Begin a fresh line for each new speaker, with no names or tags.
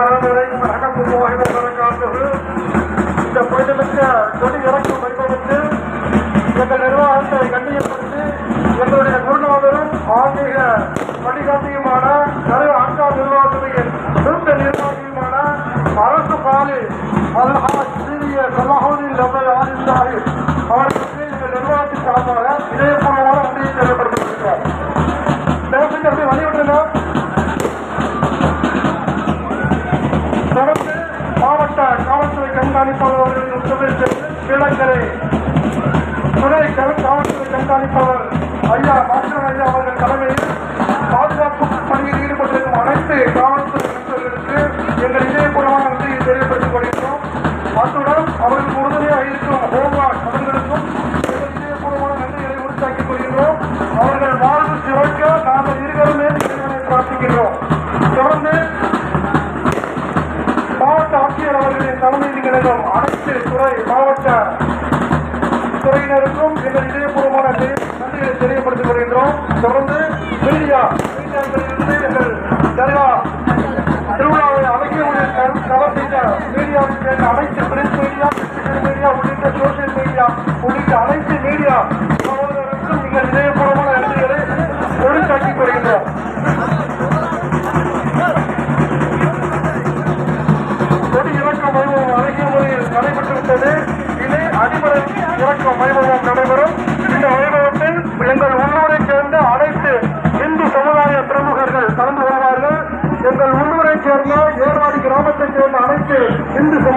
பரவரையும் அகப்பு வாய்ந்த பறக்காதோடு இந்த புனிதமிக்க கொடி இறக்கும் வைபவத்து எங்கள் நிர்வாகத்தை கண்டியப்படுத்தி எங்களுடைய குருநாதரும் ஆன்மீக வழிகாட்டியுமான கரு அங்கா நிர்வாகத்துறையின் சிறந்த நிர்வாகியுமான அரசு பாலி அல்ஹாஜ் சீரிய சல்லாஹூரின் லவ கீழக்கரை துணை கரு- காவல்துறை கண்காணிப்பாளர் ஐயா மாஸ்டர் ஐயா அவர்கள் தலைமையில் பாதுகாப்பு பணியில் ஈடுபட்டிருக்கும் அனைத்து காவல்துறை நண்பர்களுக்கு எங்கள் இதயபூர்வமான நன்றியை தெரியப்படுத்திக் கொள்கிறோம் அத்துடன் அவர்களுக்கு உறுதுணையாக இருக்கும் ஹோமா அவர்களுக்கும் எங்கள் இதயபூர்வமான நன்றிகளை உறுத்தாக்கிக் கொள்கிறோம் அவர்கள் வாழ்வு சிவக்க நாங்கள் இருவருமே பிரார்த்திக்கின்றோம். தொடர்ந்து ஆட்சியர் அவர்களின் தலைமையில் அனைத்து துறை மாவட்ட துறையினருக்கும் எங்கள் இதயபூர்வமான நன்றி- நன்றிகளை தெரியப்படுத்திக் கொள்கின்றோம். தொடர்ந்து மீடியா மீடியாக்களிலிருந்து எங்கள் தர்கா திருவிழாவை அழகியவுடன் கவர் செய்த சேர்ந்த அனைத்து பிரிண்ட் மீடியா மீடியா உள்ளிட்ட சோசியல் மீடியா உள்ளிட்ட அனைத்து மீடியா சகோதரருக்கும் நீங்கள் இதயபூர்வமான நன்றிகளை எடுத்தாக்கிக் கொள்கின்றோம். in this